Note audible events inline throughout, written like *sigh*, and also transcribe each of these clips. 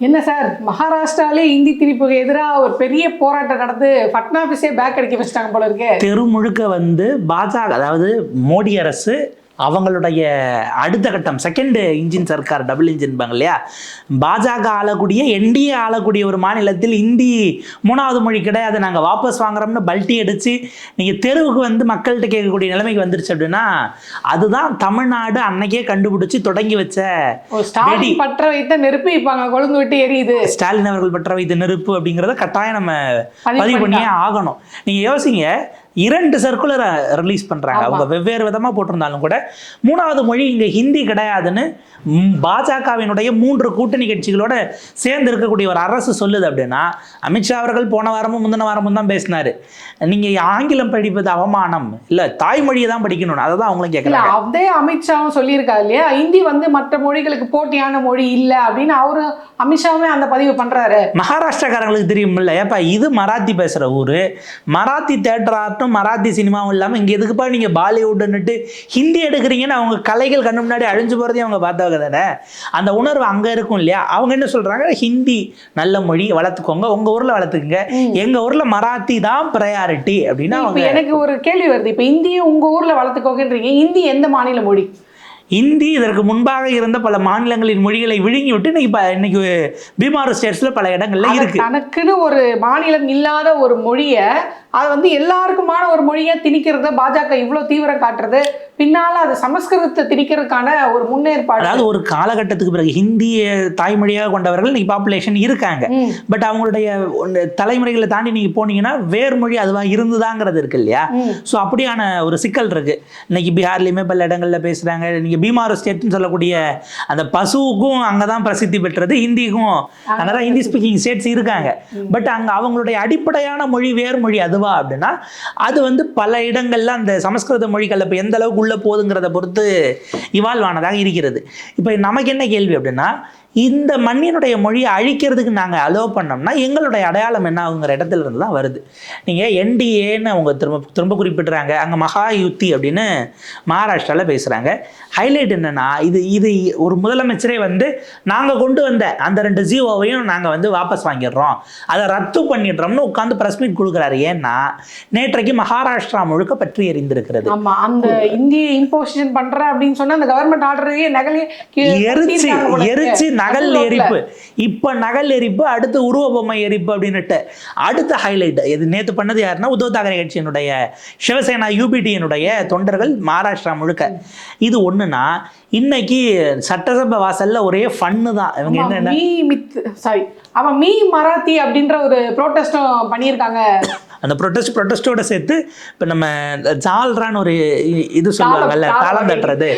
என்ன சார்? மகாராஷ்டிராலே இந்தி திணிப்புக்கு எதிராக ஒரு பெரிய போராட்டம் நடந்து பட்னாபிஸே பேக் அடிக்க வச்சுட்டாங்க போல இருக்கு. தெரு முழுக்க வந்து பாஜக அதாவது மோடி அரசு அவங்களுடைய அடுத்த கட்டம் செகண்ட் இன்ஜின் சர்க்கார் டபுள் இன்ஜின்பாங்க இல்லையா? பாஜக ஆளக்கூடிய என்டிஏ ஆளக்கூடிய ஒரு மாநிலத்தில் இந்தி மூணாவது மொழி கிடையாது. நாங்கள் வாபஸ் வாங்குறோம்னு பல்ட்டி அடித்து நீங்கள் தெருவுக்கு வந்து மக்கள்கிட்ட கேட்கக்கூடிய நிலைமைக்கு வந்துருச்சு அப்படின்னா அதுதான் தமிழ்நாடு அன்னைக்கே கண்டுபிடிச்சி தொடங்கி வச்ச ஸ்டாலின் பற்ற வைத்த நெருப்பு இப்ப அங்க கொழுந்து விட்டு எரியுது. ஸ்டாலின் அவர்கள் பற்ற வைத்த நெருப்பு அப்படிங்கிறத கட்டாயம் நம்ம பதிவு பண்ணியே. ஆகணும். நீங்க யோசிங்க இரண்டு சர்க்குலர் ரிலீஸ் பண்றாங்க. அவங்க வெவ்வேறு விதமா போட்டிருந்தாலும் கூட. மூணாவது மொழி இங்க ஹிந்தி கிடையாதுன்னு பாஜகவினுடைய மூன்று கூட்டணி கட்சிகளோட சேர்ந்து இருக்கக்கூடிய ஒரு அரசு சொல்லுது அப்படின்னா அமித்ஷா அவர்கள் போன வாரமும் முந்தின வாரமும் தான் பேசினாரு. நீங்க ஆங்கிலம் படிப்பது அவமானம். இல்ல தாய்மொழியை தான் படிக்கணும் அதை தான் அவங்களும் இல்ல கேட்கறாங்க அதே அமித்ஷாவும் சொல்லியிருக்காரு இல்லையா? இந்தி வந்து மற்ற மொழிகளுக்கு போட்டியான மொழி இல்ல அப்படின்னு அவரு அமித்ஷாவுமே அந்த பதிவு பண்றாரு. மகாராஷ்டிராக்காரங்களுக்கு தெரியுமில்ல ஏப்பா இது மராத்தி பேசுகிற ஊர். மராத்தி தேட்டர் ஆர்ட்டும் மராத்தி சினிமாவும் இல்லாமல் இங்கே எதுக்குப்பா நீங்கள் பாலிவுட்டுன்னுட்டு ஹிந்தி எடுக்கிறீங்கன்னு அவங்க கலைகள் கண்ணு முன்னாடி அழிஞ்சு போகிறதையும் அவங்க பார்த்தவங்க தானே? அந்த உணர்வு அங்கே இருக்கும் இல்லையா? அவங்க என்ன சொல்கிறாங்க ஹிந்தி நல்ல மொழி வளர்த்துக்கோங்க. உங்கள் ஊரில் வளர்த்துக்குங்க. எங்கள் ஊரில் மராத்தி தான் ப்ரையாரிட்டி அப்படின்னு அவங்க எனக்கு ஒரு கேள்வி வருது. இப்ப இந்தியை உங்க ஊர்ல வளர்த்துக்கோங்கன்றீங்க. இந்தி எந்த மாநில மொழி? இந்தி இதற்கு முன்பாக இருந்த பல மாநிலங்களின் மொழிகளை விழுங்கி விட்டு இன்னைக்கு இன்னைக்கு பீமாறு ஸ்டேட்ஸில் பல இடங்கள்ல இருக்கு. தனக்குன்னு ஒரு மாநிலம் இல்லாத ஒரு மொழிய அது வந்து எல்லாருக்குமான ஒரு மொழியை திணிக்கிறத பாஜக இவ்வளவு தீவிரம் காட்டுறது பின்னால அது சமஸ்கிருதத்தை திணிக்கிறதுக்கான ஒரு முன்னேற்பாடு. அதாவது ஒரு காலகட்டத்துக்கு பிறகு ஹிந்திய தாய்மொழியாக கொண்டவர்கள் இன்னைக்கு பாப்புலேஷன் இருக்காங்க. பட் அவங்களுடைய தலைமுறைகளை தாண்டி நீங்க போனீங்கன்னா வேறு மொழி அதுவா இருந்துதாங்கிறது இருக்கு இல்லையா. ஸோ அப்படியான ஒரு சிக்கல் இருக்கு. இன்னைக்கு பீகார்லயுமே பல இடங்கள்ல பேசுறாங்க. நீங்க பீமார் ஸ்டேட்னு சொல்லக்கூடிய அந்த பசுவுக்கும் அங்கதான் பிரசித்தி பெற்றது ஹிந்திக்கும். அதனால ஹிந்தி ஸ்பீக்கிங் ஸ்டேட்ஸ் இருக்காங்க. பட் அங்க அவங்களுடைய அடிப்படையான மொழி வேறு மொழி அதுவா அப்படின்னா அது வந்து பல இடங்களில் அந்த சமஸ்கிருத மொழிகள் இப்போ எந்த அளவுக்கு உள்ள போகுதுங்கிறத பொறுத்து இவால்வ் ஆனதாக இருக்கிறது. இப்போ நமக்கு என்ன கேள்வி அப்படின்னா இந்த மண்ணினுடைய மொழியை அழிக்கிறதுக்கு நாங்கள் அலோவ் பண்ணோம்னா எங்களுடைய அடையாளம் என்ன ஆகுங்கிற இடத்துல இருந்து தான் வருது. நீங்கள் என்டிஏன்னு அவங்க திரும்ப திரும்ப குறிப்பிடுறாங்க. அங்கே மகா யுத்தி அப்படின்னு மகாராஷ்டிராவில் பேசுகிறாங்க ஹைலைட் என்னன்னா இது இது ஒரு முதலமைச்சரே வந்து நாங்கள் கொண்டு வந்த அந்த ரெண்டு ஜீவோவையும் நாங்கள் வந்து வாபஸ் வாங்கிடுறோம். அதை ரத்து பண்ணிடுறோம்னு உட்காந்து ப்ரெஸ் மீட் கொடுக்குறாரு. ஏன்னா நேற்றைக்கு மகாராஷ்டிரா முழுக்க பற்றி எறிந்திருக்கிறது ஆமா அந்த இந்திய இம்போசிஷன் பண்ற அப்படின்னு சொன்னா அந்த கவர்மெண்ட் ஆர்டரையே நகலையே கீழே எரிச்சு. எரிச்சு நகல் எரிப்பு. இப்ப நகல் எரிப்பு அடுத்து உருவ பொம்மை எரிப்பு அப்படின்னுட்டு. அடுத்த ஹைலைட் இது நேத்து பண்ணது யாருன்னா உத்தவ் தாக்கரே கட்சியினுடைய சிவசேனா யூபிடியினுடைய தொண்டர்கள் மகாராஷ்டிரா முழுக்க. இது ஒண்ணுன்னா இன்னைக்கு சட்டசபை வாசல்ல ஒரே ஃபன்னு தான். இவங்க ஆமா, என்ன மீ மித் சாரி அவன் மீ மராத்தி அப்படின்ற ஒரு ப்ரோட்டஸ்டும் பண்ணியிருக்காங்க. அந்த ப்ரொட்டஸ்ட் ப்ரொட்டஸ்டோட சேர்த்து இப்போ நம்ம ஜால்ரான்னு ஒரு இது சொல்லுவாங்கல்ல தாளம், தட்டுறது.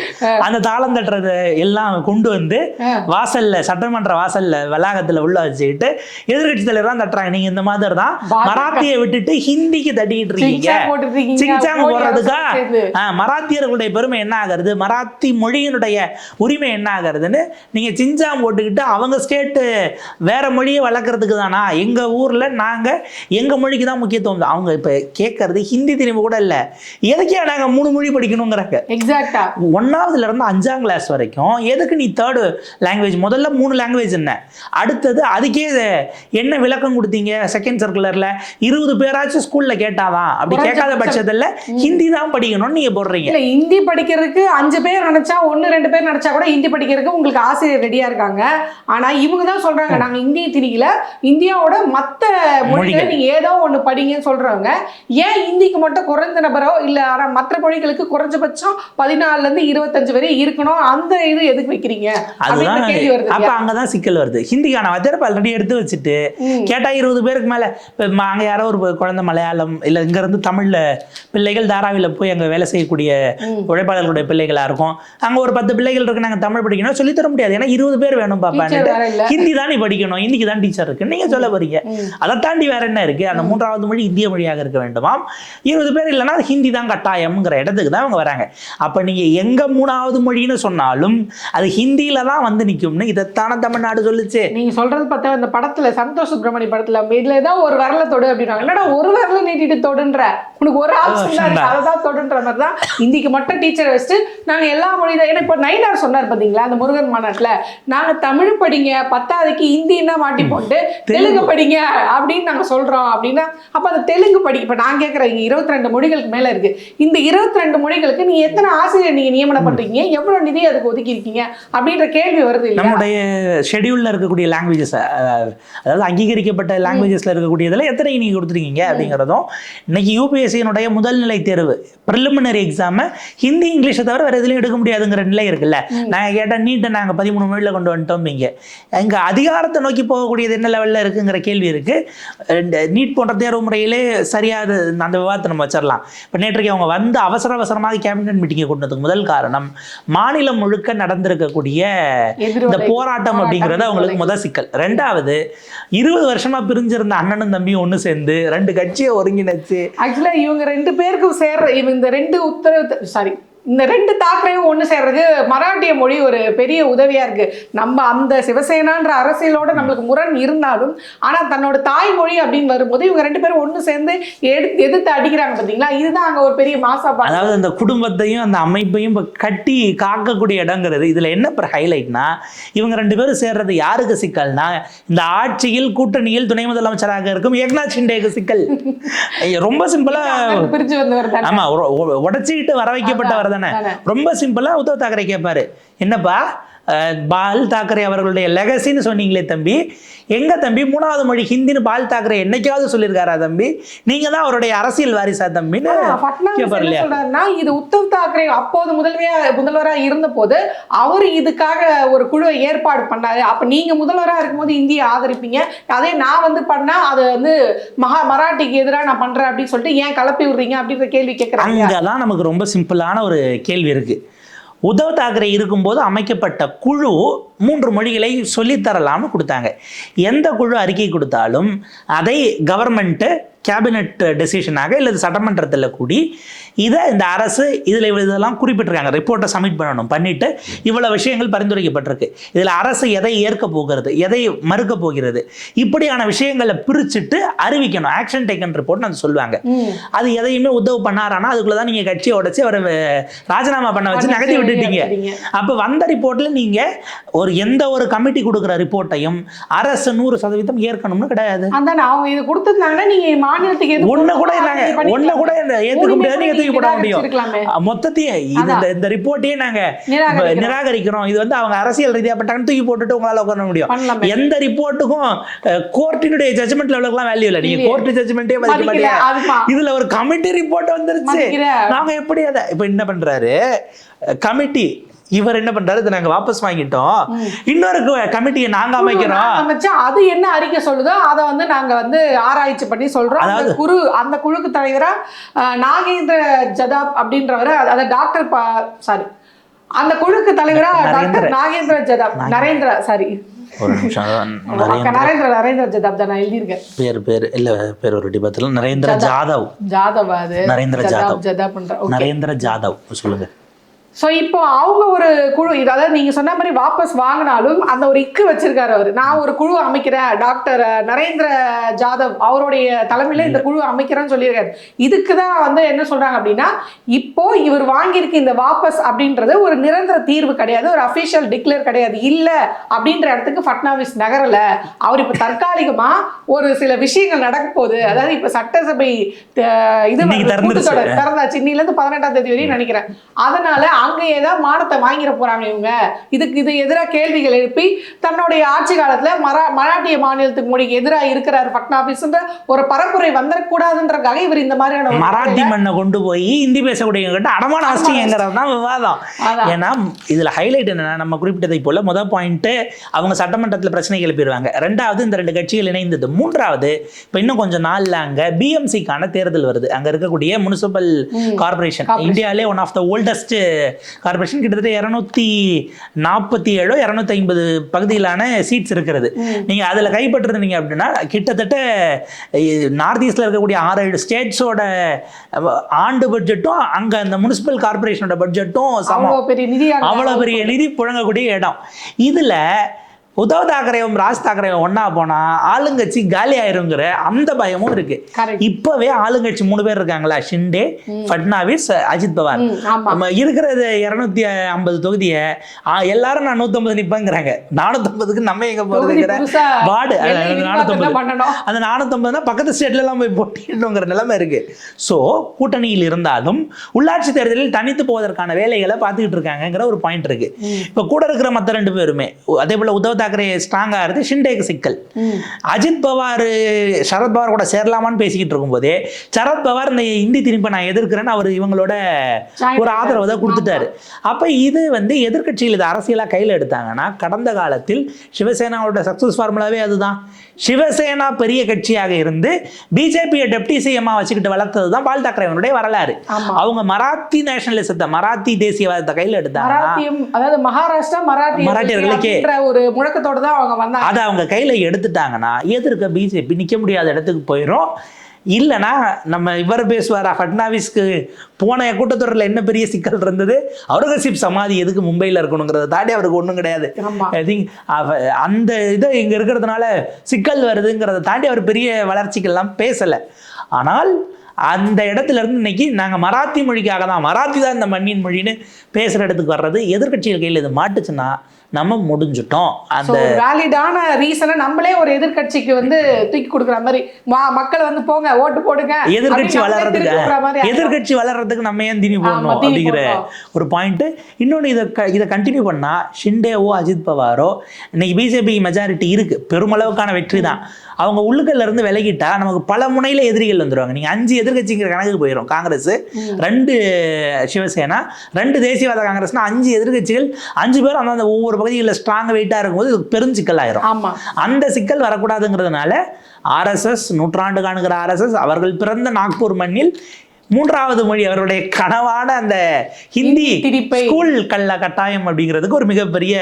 அந்த தாளம் தட்டுறது எல்லாம் கொண்டு வந்து வாசல்ல சட்டமன்ற வாசல்ல வளாகத்துல உள்ள வச்சுக்கிட்டு எதிர்கட்சி தலைவர் தான் தட்டுறாங்க. நீங்க இந்த மாதிரி தான். மராத்தியை விட்டுட்டு ஹிந்திக்கு தட்டிக்கிட்டு இருக்கீங்க. சிங்சாங் போடுறதுக்கா? மராத்தியர்களுடைய பெருமை என்ன ஆகிறது? மராத்தி மொழியினுடைய உரிமை என்ன ஆகிறதுன்னு நீங்க சிஞ்சாங் போட்டுக்கிட்டு அவங்க ஸ்டேட்டு வேற மொழியை வளர்க்கறதுக்கு தானா? எங்க ஊர்ல நாங்க எங்க மொழிக்கு தான் முக்கியத்துவம் தான். அவங்க இப்ப கேட்கறது ஹிந்தி திரும்பி கூட இல்ல. எதுக்கே நாங்க மூணு மொழி படிக்கணுங்கிறாங்க எக்ஸாக்டா ஒன்னாவதுல இருந்து அஞ்சாம் கிளாஸ் வரைக்கும் எதுக்கு நீ தேர்டு லாங்குவேஜ் முதல்ல மூணு லாங்குவேஜ் என்ன? அடுத்தது அதுக்கே என்ன விளக்கம் கொடுத்தீங்க? செகண்ட் சர்க்குலர்ல இருபது பேராச்சும் ஸ்கூல்ல கேட்டாதான் அப்படி கேட்காத பட்சத்துல ஹிந்தி தான் படிக்கணும்னு நீங்க போடுறீங்க. இல்ல ஹிந்தி படிக்கிறதுக்கு அஞ்சு பேர் நினைச்சா ஒன்னு ரெண்டு பேர் நினைச்சா கூட ஹிந்தி படிக்கிறதுக்கு உங்களுக்கு ஆசிரியர் ரெடியா இருக்காங்க. ஆனா இவங்க தான் சொல்றாங்க நாங்க இந்திய திணிக்கல. இந்தியாவோட மத்த மொழிகளை. நீங்க ஏதோ ஒண்ணு படிங்கன்னு சொல்றவங்க ஏன் ஹிந்திக்கு மட்டும் குறைந்த நபரோ இல்ல ஆனா மற்ற மொழிகளுக்கு குறைஞ்சபட்சம் பதினாலுல இருந்து இருபத்தஞ்சு வரை இருக்கணும் அந்த இது எதுக்கு வைக்கிறீங்க? அதுதான் அப்ப இல்லையா? அங்கதான் சிக்கல் வருது. ஹிந்திக்கான வத்திரப்பு ஆல்ரெடி எடுத்து வச்சுட்டு ம். கேட்டா இருபது பேருக்கு மேல இப்ப அங்க யாரோ ஒரு குழந்தை மலையாளம் இல்ல இங்க இருந்து தமிழ்ல பிள்ளைகள் தாராவில போய் அங்க வேலை செய்யக்கூடிய. உழைப்பாளர்களுடைய பிள்ளைகளா இருக்கும். அங்க ஒரு பத்து பிள்ளைகள் இருக்கு நாங்க தமிழ் படிக்கணும் சொல்லி தர முடியாது. ஏன்னா இருபது பேர் வேணும் பாப்பான்னு ஹிந்தி தான் நீ படிக்கணும் ஹிந்திக்கு தான் டீச்சர் இருக்கு. நீங்க சொல்ல போறீங்க. அதை தாண்டி வேற என்ன இருக்கு? அந்த மூன்றாவது மொழி இந்திய மொழியாக இருக்க வேண்டுமாம். இருபது பேர் இல்லைன்னா அது ஹிந்தி தான் கட்டாயம்ங்கிற இடத்துக்கு தான் அவங்க வராங்க. அப்போ நீங்கள் எங்க மூணாவது மொழின்னு சொன்னாலும் அது ஹிந்தியில தான் வந்து நிற்கும்னு இதைத்தானே தமிழ்நாடு சொல்லுச்சு. நீங்க சொல்றது பார்த்தா இந்த படத்துல சந்தோஷ் சுப்ரமணி படத்துல இதுல ஏதாவது ஒரு வரல தொடு அப்படின்னாங்க என்னடா ஒரு வரல நீட்டிட்டு தொடுன்ற? உனக்கு ஒரு ஆப்ஷன் தான் அதை தொடுன்ற மாதிரி தான் இந்திக்கு மட்டும் டீச்சர் வச்சுட்டு நாங்க எல்லா மொழி தான் ஏன்னா இப்போ நைனார் சொன்னார் பாத்தீங்களா அந்த முருகன் மாநாட்டுல நாங்க தமிழ் படிங்க பத்தாவதுக்கு ஹிந்தின்னா மாட்டி போட்டு தெலுங்கு. படிங்க அப்படின்னு நாங்க சொல்றோம் அப்படின்னா அப்ப அந்த தெலுங்கு படி இப்ப நான் கேட்கறேன் இங்க இருபத்தி ரெண்டு மொழிகளுக்கு மேல இருக்கு. இந்த இருபத்தி ரெண்டு மொழிகளுக்கு நீங்க எத்தனை ஆசிரியர் நீங்க நியமனம் பண்றீங்க? எவ்வளவு நிதி அதுக்கு ஒதுக்கி இருக்கீங்க அப்படின்ற கேள்வி வருது இல்லையா? நம்முடைய ஷெடியூலில் இருக்கக்கூடிய லாங்குவேஜஸ் அதாவது அங்கீகரிக்கப்பட்ட லாங்குவேஜஸில் இருக்கக்கூடியதில் எத்தனை நீங்கள் கொடுத்துருக்கீங்க அப்படிங்கிறதும் இன்னைக்கு யூபிஎஸ்சியினுடைய முதல் நிலை தேர்வு ப்ரிலிமினரி எக்ஸாமை ஹிந்தி இங்கிலீஷை தவிர வேறு எதுலையும் எடுக்க முடியாதுங்கிற நிலை இருக்குல்ல? நாங்கள் கேட்டால் நீட்டை நாங்கள் பதிமூணு மொழியில் கொண்டு வந்துட்டோம் இங்கே. இங்கே அதிகாரத்தை நோக்கி போகக்கூடியது என்ன லெவலில் இருக்குங்கிற கேள்வி இருக்குது நீட் போன்ற தேர்வு முறையிலே சரியாக அந்த விவாதத்தை நம்ம வச்சிடலாம் இப்போ நேற்றைக்கு அவங்க வந்து அவசர அவசரமாக கேபினட் மீட்டிங்கை கொண்டு வந்ததுக்கு முதல் காரணம் மாநிலம் முழுக்க நடந்திருக்கக்கூடிய இந்த போராட்டம் அப்படிங்கிறது அவங்களுக்கு முதல் சிக்கல். ரெண்டாவது இருபது வருஷமா பிரிஞ்சிருந்த அண்ணனும் தம்பியும் ஒன்று சேர்ந்து ரெண்டு கட்சியை ஒருங்கிணைச்சு ஆக்சுவலா இவங்க ரெண்டு பேருக்கும் சேர்ற இந்த ரெண்டு உத்தரவு சாரி இந்த ரெண்டு தாக்கரையும் ஒன்று சேர்றது மராட்டிய மொழி ஒரு பெரிய உதவியா இருக்கு. நம்ம அந்த சிவசேனான்ற அரசியலோட நம்மளுக்கு முரண் இருந்தாலும் ஆனா தன்னோட தாய்மொழி அப்படின்னு வரும்போது இவங்க ரெண்டு பேரும் ஒன்று சேர்ந்து எடு எதிர்த்து அடிக்கிறாங்க பாத்தீங்களா? இதுதான் அங்க ஒரு பெரிய மாசா அதாவது அந்த குடும்பத்தையும் அந்த அமைப்பையும் இப்ப கட்டி காக்கக்கூடிய இடங்கிறது. இதுல என்ன இப்போ ஹைலைட்னா இவங்க ரெண்டு பேரும் சேர்றது யாருக்கு சிக்கல்னா இந்த ஆட்சியில் கூட்டணியில் துணை முதலமைச்சராக இருக்கும் ஏக்நாத் ஷிண்டேக்கு சிக்கல். *laughs* ரொம்ப சிம்பிளா அங்க பிரிஞ்சு வந்தவர் தானே. ஆமா உ- உ- உடைச்சிக்கிட்டு வர வைக்கப்பட்டவர் தானே. ரொம்ப சிம்பிளா உத்தவ் தாக்கரே கேட்பாரு என்னப்பா? பால் தாக்கரே அவர்களுடைய லெகசின்னு சொன்னீங்களே தம்பி. எங்க தம்பி? மூணாவது மொழி ஹிந்தின்னு பால் தாக்கரே என்னைக்காவது சொல்லியிருக்காரா தம்பி? நீங்க தான் அவருடைய அரசியல் வாரிசா தம்பின்னு சொல்றாருன்னா இது உத்தவ் தாக்கரே அப்போது முதல்வரா முதல்வரா இருந்த போது அவர் இதுக்காக ஒரு குழுவை ஏற்பாடு பண்ணாரு. அப்ப நீங்க முதல்வரா இருக்கும்போது இந்தியை ஆதரிப்பீங்க. அதே நான் வந்து பண்ணா அது வந்து மகா மராட்டிக்கு எதிராக நான் பண்றேன் அப்படின்னு சொல்லிட்டு ஏன் கலப்பி விடுறீங்க அப்படின்ற கேள்வி கேட்கறாங்க அங்கதான் நமக்கு ரொம்ப சிம்பிளான ஒரு கேள்வி இருக்கு. உத்தவ் தாக்கரே இருக்கும்போது அமைக்கப்பட்ட குழு மூன்று மொழிகளை சொல்லித்தரலாம்னு கொடுத்தாங்க. எந்த குழு அறிக்கை கொடுத்தாலும் அதை கவர்மெண்ட்டு கேபினட் டெசிஷனாக இல்லை சட்டமன்றத்தில் கூடி இதை இந்த அரசு இதில் இதெல்லாம் குறிப்பிட்டிருக்காங்க. ரிப்போர்ட்டை சப்மிட் பண்ணணும். பண்ணிட்டு இவ்வளவு விஷயங்கள் பரிந்துரைக்கப்பட்டிருக்கு. இதில் அரசு எதை ஏற்க போகிறது எதை மறுக்க போகிறது இப்படியான விஷயங்களை பிரிச்சுட்டு அறிவிக்கணும். ஆக்ஷன் டேக்கன் ரிப்போர்ட்னு அது சொல்லுவாங்க. அது எதையுமே உத்தவ் பண்ணாரானா அதுக்குள்ள தான் நீங்க கட்சியை உடைச்சு அவரை ராஜினாமா பண்ண வச்சு நகர்த்தி விட்டுட்டீங்க. அப்ப வந்த ரிப்போர்ட்ல நீங்க ஒரு எந்த ஒரு கமிட்டி கொடுக்குற ரிப்போர்ட்டையும் அரசு நூறு சதவீதம் ஏற்கணும்னு கிடையாது அவங்க இது கொடுத்திருந்தாங்கன்னா நீங்க மாநிலத்துக்கு ஒண்ணு கூட பண்ணிக்கலாம். ஒண்ணு கூட ஏத்துக்க முடியாது நீங்க தூக்கி போட முடியும் இது இந்த இந்த ரிப்போர்ட்டையே நாங்க நிராகரிக்கிறோம். இது வந்து அவங்க அரசியல் ரீதியா பட்டாங்க தூக்கி போட்டுட்டு உங்களால உட்கார முடியும். எந்த ரிப்போர்ட்டுக்கும் கோர்ட்டினுடைய ஜட்ஜ்மெண்ட் லெவலுக்குலாம் வேல்யூ இல்லை நீங்க. கோர்ட் ஜட்ஜ்மெண்ட்டே மதிக்க மாட்டீங்க. இதுல ஒரு கமிட்டி ரிப்போர்ட் வந்துருச்சு. நாங்க எப்படி அதை இப்ப என்ன பண்றாரு கமிட்டி இவர் என்ன பண்றாரு? இதை நாங்க வாபஸ் வாங்கிட்டோம். இன்னொரு கமிட்டியை நாங்க அமைக்கிறோம். அமைச்சா அது என்ன அறிக்கை சொல்லுதோ அதை வந்து நாங்க வந்து ஆராய்ச்சி பண்ணி சொல்றோம். அதாவது- குரு அந்த குழுக்கு தலைவரா நாகேந்திர ஜதாப் அப்படின்றவர் அதாவது டாக்டர் சாரி அந்த குழுக்கு தலைவரா. டாக்டர் நாகேந்திர ஜதாப். நரேந்திர சாரி. ஒரு நிமிஷம் *laughs* நரேந்திர. நரேந்திர ஜதாப் தான் எழுதியிருக்கேன். பேர் பேர் இல்ல பேர் ஒரு டிபத்தில். நரேந்திர ஜாதவ். ஜாதவ் அது. நரேந்திர ஜாதவ். ஜதாப்ன்ற நரேந்திர ஜாதவ் சொல்லுங்க. ஸோ இப்போ அவங்க ஒரு குழு இது அதாவது நீங்க சொன்ன மாதிரி வாபஸ் வாங்கினாலும் அந்த ஒரு இக்கு வச்சிருக்காரு அவர். நான் ஒரு குழு அமைக்கிறேன் டாக்டர் நரேந்திர ஜாதவ் அவருடைய தலைமையில இந்த குழு அமைக்கிறேன்னு சொல்லியிருக்காரு. இதுக்கு தான் வந்து என்ன சொல்றாங்க அப்படின்னா இப்போ இவர் வாங்கியிருக்க இந்த வாபஸ் அப்படின்றது ஒரு நிரந்தர தீர்வு கிடையாது ஒரு அஃபிஷியல் டிக்ளேர் கிடையாது. இல்ல அப்படின்ற இடத்துக்கு ஃபட்னாவிஸ் நகரல. அவர் இப்ப தற்காலிகமா ஒரு சில விஷயங்கள் நடக்க போகுது. அதாவது இப்ப சட்டசபை இது திறந்தாச்சு. இன்னில இருந்து பதினெட்டாம் தேதி வரையும் நினைக்கிறேன். அதனால அங்கேயே தான் மானத்தை வாங்கிட போறாங்க இவங்க. இதுக்கு இது எதிராக கேள்விகள் எழுப்பி தன்னுடைய ஆட்சி காலத்துல மரா மராட்டிய மாநிலத்துக்கு மொழிக்கு எதிராக இருக்கிறார் பட்னாபிஸ்ன்ற ஒரு பரப்புரை வந்துடக்கூடாதுன்றக்காக இவர் இந்த மாதிரியான மராட்டி மண்ணை கொண்டு போய் ஹிந்தி பேசக்கூடியவங்க கிட்ட அடமான அவசியங்கிறது தான் விவாதம். ஏன்னா இதுல ஹைலைட் என்னன்னா நம்ம குறிப்பிட்டதை போல முதல் பாயிண்ட் அவங்க சட்டமன்றத்தில் பிரச்சனை எழுப்பிடுவாங்க. ரெண்டாவது இந்த ரெண்டு கட்சிகள் இணைந்தது. மூன்றாவது இப்போ இன்னும் கொஞ்சம் நாள்ல அங்க பிஎம்சிக்கான தேர்தல் வருது. அங்க இருக்கக்கூடிய முனிசிபல் கார்பரேஷன் இந்தியாவிலே one of the oldest corporation கிட்டத்தட்ட இரநூத்தி நாற்பத்தி ஏழோ இரநூத்தி ஐம்பது பகுதியிலான சீட்ஸ் இருக்கிறது. நீங்கள் அதில் கைப்பற்றிருந்தீங்க அப்படின்னா கிட்டத்தட்ட நார்த் ஈஸ்டில் இருக்கக்கூடிய ஆறு ஏழு ஸ்டேட்ஸோட ஆண்டு பட்ஜெட்டும் அங்கே அந்த முனிசிபல் கார்பரேஷனோட பட்ஜெட்டும் சமம். பெரிய நிதி அவ்வளோ பெரிய நிதி புழங்கக்கூடிய இடம். இதில் உத்தவ் தாக்கரேவும் ராஜ் தாக்கரேவும் ஒண்ணா போனா ஆளுங்கட்சி காலி ஆயிருங்கிற அந்த பயமும் இருக்கு. இப்பவே ஆளுங்கட்சி மூணு பேர் இருக்காங்களா? ஷிண்டே ஃபட்னாவிஸ் அஜித் பவார். நம்ம இருக்கிறது இரநூத்தி ஐம்பது தொகுதியை எல்லாரும் நான் நூத்தம்பது நிப்பேங்கிறாங்க. நானூத்தம்பதுக்கு நம்ம எங்க புதுசா வார்டு பண்ணணும். அந்த நானூத்தம்பதுனா பக்கத்து ஸ்டேட்ல எல்லாம் போய் போட்டிடணுங்கிற நிலைமை இருக்கு. ஸோ கூட்டணியில் இருந்தாலும் உள்ளாட்சி தேர்தலில் தனித்து போவதற்கான வேலைகளை பார்த்துக்கிட்டு இருக்காங்கங்கிற ஒரு பாயிண்ட் இருக்கு. இப்போ கூட இருக்கிற மற்ற ரெண்டு பேருமே அதே போல உத்தவ் தாக்கரே ஸ்ட்ராங்கா இருந்து ஷிண்டேக்கு சிக்கல். அஜித் பவார் சரத் பவார் கூட சேரலாமான்னு பேசிக்கிட்டு இருக்கும்போதே சரத் பவார் இந்த இந்தி திரும்ப நான் எதிர்க்கிறேன்னு அவர் இவங்களோட ஒரு ஆதரவை தான் கொடுத்துட்டாரு. அப்ப இது வந்து எதிர்க்கட்சிகள் இது அரசியலா கையில எடுத்தாங்கன்னா கடந்த காலத்தில் சிவசேனாவோட சக்சஸ் ஃபார்முலாவே அதுதான். சிவசேனா பெரிய கட்சியாக இருந்து பிஜேபியை டெப்டி சிஎம்மா வச்சுக்கிட்டு வளர்த்தது தான் பால் தாக்கரேவனுடைய வரலாறு. அவங்க மராத்தி நேஷனலிசத்தை மராத்தி தேசியவாதத்தை கையில மராத்தியம் அதாவது மகாராஷ்டிரா மராட்டி மராட்டியர்களுக்கே. ஒரு முழக்கத்தோட தான் அவங்க வந்தாங்க. அதை அவங்க கையில எடுத்துட்டாங்கன்னா எதிர்க்க பிஜேபி நிக்க முடியாத இடத்துக்கு போயிடும் இல்லைன்னா நம்ம இவர் பேசுவாரா? ஃபட்னாவிஸ்க்கு போன கூட்டத்தொடரில் என்ன பெரிய சிக்கல் இருந்தது? அவுரங்கசீப் சமாதி எதுக்கு மும்பையில் இருக்கணுங்கிறத தாண்டி அவருக்கு ஒன்றும் கிடையாது. ஐ திங்க் அந்த இது இங்கே இருக்கிறதுனால சிக்கல் வருதுங்கிறத தாண்டி அவர் பெரிய வளர்ச்சிக்கெல்லாம் பேசலை. ஆனால் அந்த இடத்துல இருந்து இன்னைக்கு நாங்கள் மராத்தி மொழிக்காக தான் மராத்தி தான் இந்த மண்ணின் மொழின்னு பேசுகிற இடத்துக்கு வர்றது. எதிர்க்கட்சிகள் கையில் இது மாட்டுச்சுன்னா நம்ம முடிஞ்சிட்டோம். அந்த வேலிடான ரீசனை நம்மளே ஒரு எதிர்க்கட்சிக்கு வந்து தூக்கி கொடுக்குற மாதிரி மா- மக்கள் வந்து போங்க ஓட்டு போடுங்க எதிர்கட்சி வளர்றதுக்கு. எதிர்கட்சி வளர்றதுக்கு நம்ம ஏன் திணி போடணும் அப்படிங்கிற. ஒரு பாயிண்ட் இன்னொன்று இதை க இதை கண்டினியூ பண்ணா ஷிண்டேவோ அஜித் பவாரோ இன்னைக்கு பிஜேபி மெஜாரிட்டி இருக்கு. பெருமளவுக்கான வெற்றி தான். அவங்க உள்ளுக்கல்ல இருந்து விலகிட்டா நமக்கு பல முனையில எதிரிகள் வந்துருவாங்க. நீங்க அஞ்சு எதிர்கட்சிங்கிற கணக்குக்கு போயிடும் காங்கிரஸ் ரெண்டு சிவசேனா ரெண்டு தேசியவாத காங்கிரஸ்னா அஞ்சு எதிர்கட்சிகள் அஞ்சு பேர் அந்தந்த ஒவ்வொரு பகுதிகளில் ஸ்ட்ராங் வெயிட்டாக இருக்கும்போது இது பெருஞ்சிக்கல் ஆயிரும் ஆமா. அந்த சிக்கல் வரக்கூடாதுங்கிறதுனால ஆர்எஸ்எஸ் நூற்றாண்டு காணுகிற ஆர்எஸ்எஸ் அவர்கள் பிறந்த நாக்பூர் மண்ணில் மூன்றாவது மொழி அவருடைய கனவான அந்த ஹிந்தி. ஸ்கூல் கல்ல கட்டாயம் அப்படிங்கிறதுக்கு ஒரு மிகப்பெரிய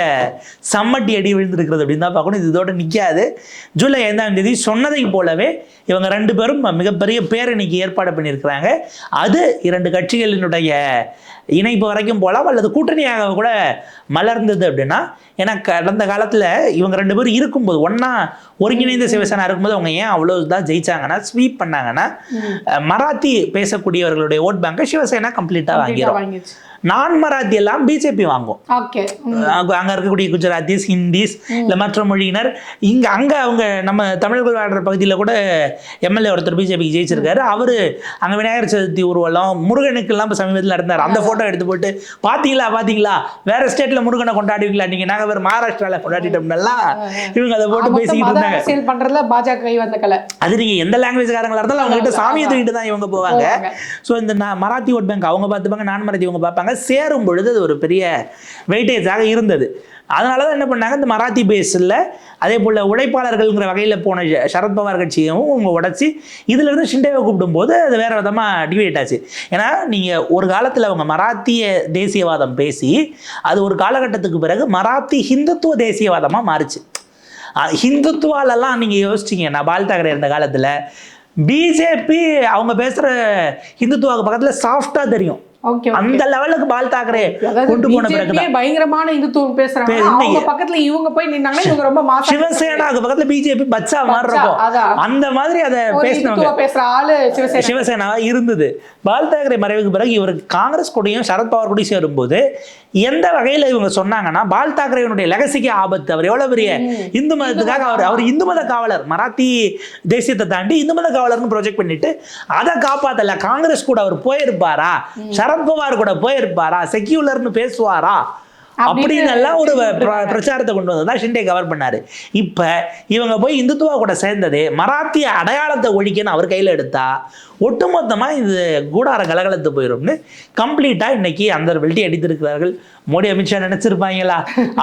சம்மட்டி அடி விழுந்திருக்கிறது அப்படின்னு தான் பார்க்கணும் இது இதோட நிற்காது ஜூலை ஐந்தாம் தேதி சொன்னதை போலவே இவங்க ரெண்டு பேரும் மிகப்பெரிய பேரணிக்கு ஏற்பாடு பண்ணியிருக்கிறாங்க அது இரண்டு கட்சிகளினுடைய இணைப்பு வரைக்கும் போகலாம் அல்லது கூட்டணியாக கூட மலர்ந்தது அப்படின்னா ஏன்னா கடந்த காலத்தில் இவங்க ரெண்டு பேரும் இருக்கும்போது ஒன்றா ஒருங்கிணைந்த சிவசேனா இருக்கும்போது அவங்க ஏன் அவ்வளோ தான் ஜெயிச்சாங்கன்னா ஸ்வீப் பண்ணாங்கன்னா மராத்தி பேசக்கூடியவர்களுடைய ஓட் பேங்கை சிவசேனா கம்ப்ளீட்டாக வாங்கிடும் வாங்கிடுச்சு நான் மராத்தி எல்லாம் பிஜேபி வாங்கும் அங்க இருக்கக்கூடிய குஜராத்திஸ் ஹிந்திஸ் இல்ல மற்ற மொழியினர். இங்க அங்க அவங்க நம்ம தமிழர்கள் வாழ்ற பகுதியில கூட எம்எல்ஏ ஒருத்தர் பிஜேபிக்கு ஜெயிச்சிருக்காரு. அவரு அங்க விநாயகர் சதுர்த்தி ஊர்வலம் முருகனுக்கு எல்லாம் இப்ப சமீபத்தில் நடந்தார். அந்த போட்டோ எடுத்து போட்டு பாத்தீங்களா பாத்தீங்களா? வேற ஸ்டேட்ல முருகனை கொண்டாடுவீங்களா? நீங்க நாங்க வேற மகாராஷ்டிரால கொண்டாடிட்டோம்லாம் இவங்க அதை போட்டு பேசிக்கிட்டு இருந்தாங்க. அரசியல் பண்றதுல பாஜக கை வந்த கலை. அது நீங்க எந்த லாங்குவேஜ்காரங்களா இருந்தாலும் அவங்க கிட்ட சாமியை தூக்கிட்டு தான் இவங்க போவாங்க. ஸோ இந்த மராத்தி ஓட் பேங்க் அவங்க பார்த்துப்பாங்க நான் மராத்தி இவங்க பார்ப்பாங்க. சேரும் பொழுது அது ஒரு பெரிய வெயிட்டேஜாக இருந்தது. அதனால தான் என்ன பண்ணாங்க? இந்த மராத்தி பேஸில் அதே போல் உழைப்பாளர்கள்ங்கிற வகையில் போன சரத்பவார் கட்சியும் அவங்க உடச்சி இதிலிருந்து ஷிண்டேவை கூப்பிடும்போது அது வேறு விதமாக டிவைட் ஆச்சு. ஏன்னா நீங்கள் ஒரு காலத்தில் அவங்க மராத்திய தேசியவாதம் பேசி அது ஒரு காலகட்டத்துக்கு பிறகு மராத்தி ஹிந்துத்துவ தேசியவாதமாக மாறுச்சு. ஹிந்துத்துவாலெல்லாம் நீங்கள் யோசிச்சிங்கன்னா பால் தாக்கரே இருந்த காலத்தில். பிஜேபி அவங்க பேசுகிற ஹிந்துத்துவாவுக்கு பக்கத்தில் சாஃப்டாக தெரியும். அந்த லெவலுக்கு பால் தாக்கரே கொண்டு போன பிறகு பயங்கரமான இந்துத்துவம் பேசுறாங்க. அவங்க பக்கத்துல இவங்க போய் நின்னாங்கன்னா இவங்க ரொம்ப மாசம் சிவசேனாக்கு பக்கத்துல பிஜேபி பச்சா இருக்கும். அந்த மாதிரி அதை பேசினவங்க. பேசுற ஆளு சிவசேனா. சிவசேனா இருந்தது. பால் தாக்கரே மறைவுக்கு பிறகு இவருக்கு காங்கிரஸ் கூடயும் சரத்பவார் கூடயும் சேரும்போது எந்த வகையில இவங்க சொன்னாங்கன்னா பால் தாக்கரேவனுடைய லெகசிக்கு ஆபத்து. அவர் எவ்வளவு பெரிய இந்து மதத்துக்காக அவர் அவர் இந்து மத காவலர். மராத்தி தேசியத்தை தாண்டி இந்து மத காவலர்னு ப்ரொஜெக்ட் பண்ணிட்டு அதை காப்பாத்தல. காங்கிரஸ் கூட அவர் போயிருப்பாரா? சரத்பவார் கூட போயிருப்பாரா? செக்யூலர்னு பேசுவாரா? அப்படின்னு எல்லாம் ஒரு பிர- பிரச்சாரத்தை கொண்டு வந்ததா. ஷிண்டே கவர் பண்ணாரு. இப்ப இவங்க போய் இந்துத்துவா கூட சேர்ந்தது மராத்திய அடையாளத்தை ஒழிக்கன்னு அவர் கையில எடுத்தா ஒட்டுமொத்தமா இது கூடார கலகலத்து போயிடும்னு கம்ப்ளீட்டா இன்னைக்கு அந்த வெல்ட்டி அடித்திருக்கிறார்கள். மோடி அமித்ஷா நினைச்சிருப்பாங்களா?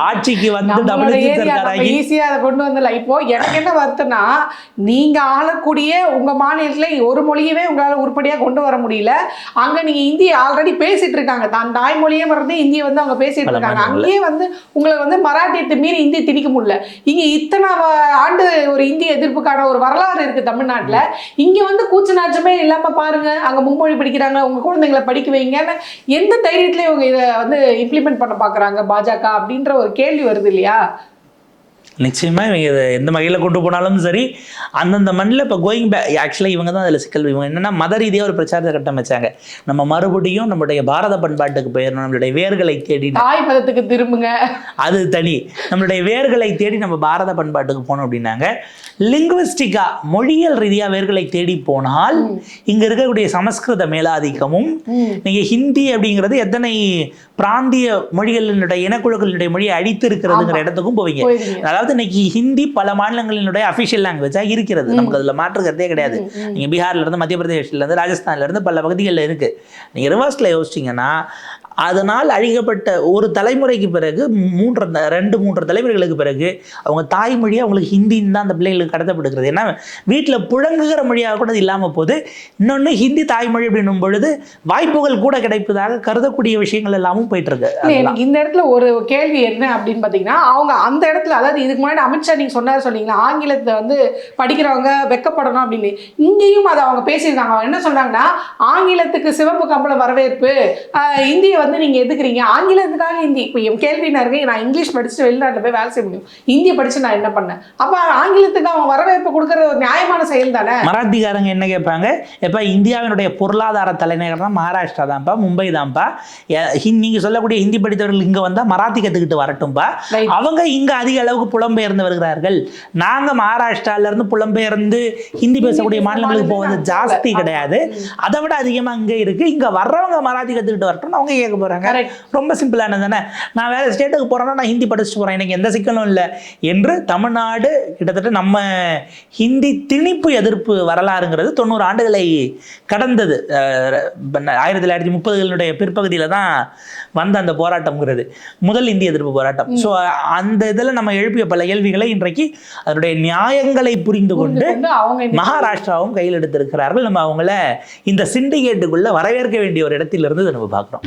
ஆட்சிக்கு வந்து டபுள் நம்மளோட ஏரியா நம்ம இருக்காங்க ஈஸியா அதை கொண்டு வந்துடலாம் இப்போ எனக்கு என்ன வருத்தம்னா நீங்க ஆளக்கூடிய உங்க மாநிலத்துல ஒரு மொழியவே உங்களால உருப்படியா கொண்டு வர முடியல. அங்க நீங்க இந்தி ஆல்ரெடி பேசிட்டு இருக்காங்க. தான் தாய்மொழியே மறந்து இந்திய வந்து அவங்க பேசிட்டு இருக்காங்க. அங்கேயே வந்து உங்களை வந்து மராட்டியத்தை மீறி இந்தி திணிக்க முடியல. இங்க இத்தனை ஆண்டு ஒரு இந்திய எதிர்ப்புக்கான ஒரு வரலாறு இருக்கு தமிழ்நாட்டுல. இங்க வந்து கூச்சு நாச்சமே இல்லாம பாருங்க. அங்க மும்மொழி படிக்கிறாங்க உங்க குழந்தைங்களை படிக்க வைங்கன்னு எந்த தைரியத்துலேயும் இவங்க இதை வந்து இம்ப்ளிமெண்ட் பண்ண பாக்குறாங்க பாஜக அப்படின்ற ஒரு கேள்வி வருது இல்லையா? நிச்சயமா இவங்க இதை எந்த வகையில் கொண்டு போனாலும் சரி அந்தந்த மண்ணில் இப்போ கோயிங் பேக் ஆக்சுவலாக இவங்க தான் அதில் சிக்கல். இவங்க என்னன்னா மத ரீதியாக ஒரு பிரச்சாரத்தை கட்டமைச்சாங்க. நம்ம மறுபடியும் நம்மளுடைய பாரத பண்பாட்டுக்கு போயிடணும். நம்மளுடைய வேர்களை தேடி தாய் பதத்துக்கு திரும்புங்க. அது தனி. நம்மளுடைய வேர்களை தேடி நம்ம பாரத பண்பாட்டுக்கு போனோம் அப்படின்னாங்க. லிங்குவிஸ்டிக்கா மொழியியல் ரீதியாக வேர்களை தேடி போனால் இங்க இருக்கக்கூடிய சமஸ்கிருத மேலாதிக்கமும் நீங்க ஹிந்தி அப்படிங்கிறது எத்தனை பிராந்திய மொழிகளினுடைய இனக்குழுக்களினுடைய மொழியை அழித்து இருக்கிறதுங்கிற இடத்துக்கும் போவீங்க. அதாவது இன்னைக்கு ஹிந்தி பல மாநிலங்களினுடைய அஃபிஷியல் லாங்குவேஜா இருக்கிறது. நமக்கு அதுல மாற்றுக்கிறதே கிடையாது. நீங்க பீகார்ல இருந்து மத்திய பிரதேஷ்ல இருந்து ராஜஸ்தான்ல இருந்து பல பகுதிகளில் இருக்கு. நீங்க ரிவர்ஸ்ல யோசிச்சீங்கன்னா அதனால் அழிக்கப்பட்ட ஒரு தலைமுறைக்கு பிறகு மூன்று ரெண்டு மூன்று தலைமுறைகளுக்கு பிறகு அவங்க தாய்மொழி அவங்களுக்கு ஹிந்தின்னு தான் அந்த பிள்ளைகளுக்கு கடத்தப்படுகிறது. ஏன்னா வீட்டில் புழங்குகிற மொழியாக கூட அது இல்லாமல் போகுது இன்னொன்று ஹிந்தி தாய்மொழி அப்படின்னும் பொழுது வாய்ப்புகள் கூட கிடைப்பதாக கருதக்கூடிய விஷயங்கள் எல்லாமும் போயிட்டு இருக்கு எனக்கு இந்த இடத்துல ஒரு கேள்வி என்ன அப்படின்னு பாத்தீங்கன்னா அவங்க அந்த இடத்துல அதாவது இதுக்கு முன்னாடி அமித்ஷா நீங்க சொன்னார் சொன்னீங்களா ஆங்கிலத்தை வந்து படிக்கிறவங்க வெக்கப்படணும் அப்படின்னு. இங்கேயும் அதை அவங்க பேசியிருக்காங்க. அவங்க என்ன சொன்னாங்கன்னா ஆங்கிலத்துக்கு சிவப்பு கம்பள வரவேற்பு இந்தியை வந்து நீங்க எதுக்குறீங்க? ஆங்கிலத்துக்காக ஹிந்தி. இப்போ என் கேள்வி நான் இருக்கு? நான் இங்கிலீஷ் படிச்சுட்டு வெளிநாட்டுல போய் வேலை செய்ய முடியும். ஹிந்தி படிச்சு நான் என்ன பண்ணேன்? அப்ப ஆங்கிலத்துக்கு அவங்க வரவேற்பு கொடுக்கறது ஒரு நியாயமான செயல் தானே? மராத்திக்காரங்க என்ன கேட்பாங்க? எப்ப இந்தியாவினுடைய பொருளாதார தலைநகர் தான் மகாராஷ்டிரா தான்ப்பா மும்பை தான்ப்பா. எ- ஹிந்தி- நீங்க சொல்லக்கூடிய ஹிந்தி படித்தவர்கள் இங்க வந்தா மராத்தி கத்துக்கிட்டு வரட்டும்பா. அவங்க இங்க அதிக அளவுக்கு புலம்பெயர்ந்து வருகிறார்கள். நாங்க மகாராஷ்டிரால இருந்து புலம்பெயர்ந்து ஹிந்தி பேசக்கூடிய மாநிலங்களுக்கு போவது ஜாஸ்தி கிடையாது. அதை விட அதிகமா இங்க இருக்கு. இங்க வர்றவங்க மராத்தி கத்துக்கிட்டு வரட்டும்னு அவங்க கேட்க Correct. ரொம்ப சிம்பிளானது தானே? நான் வேற ஸ்டேட்டுக்கு போறேன்னா நான் ஹிந்தி படிச்சுட்டு போறேன். எனக்கு எந்த சிக்கலும் இல்லை. என்று தமிழ்நாடு கிட்டத்தட்ட நம்ம ஹிந்தி திணிப்பு எதிர்ப்பு வரலாறுங்கிறது தொண்ணூறு ஆண்டுகளை கடந்தது. ஆயிரத்தி தொள்ளாயிரத்தி முப்பதுகளுடைய பிற்பகுதியில தான் வந்த அந்த போராட்டம்ங்கிறது. முதல் இந்திய எதிர்ப்பு போராட்டம். ஸோ அந்த இதில் நம்ம எழுப்பிய பல கேள்விகளை இன்றைக்கு அதனுடைய நியாயங்களை புரிந்து கொண்டு மகாராஷ்டிராவும் கையில் எடுத்திருக்கிறார்கள். நம்ம அவங்கள இந்த சிண்டிகேட்டுக்குள்ள வரவேற்க வேண்டிய ஒரு இடத்திலிருந்து நம்ம பார்க்குறோம்.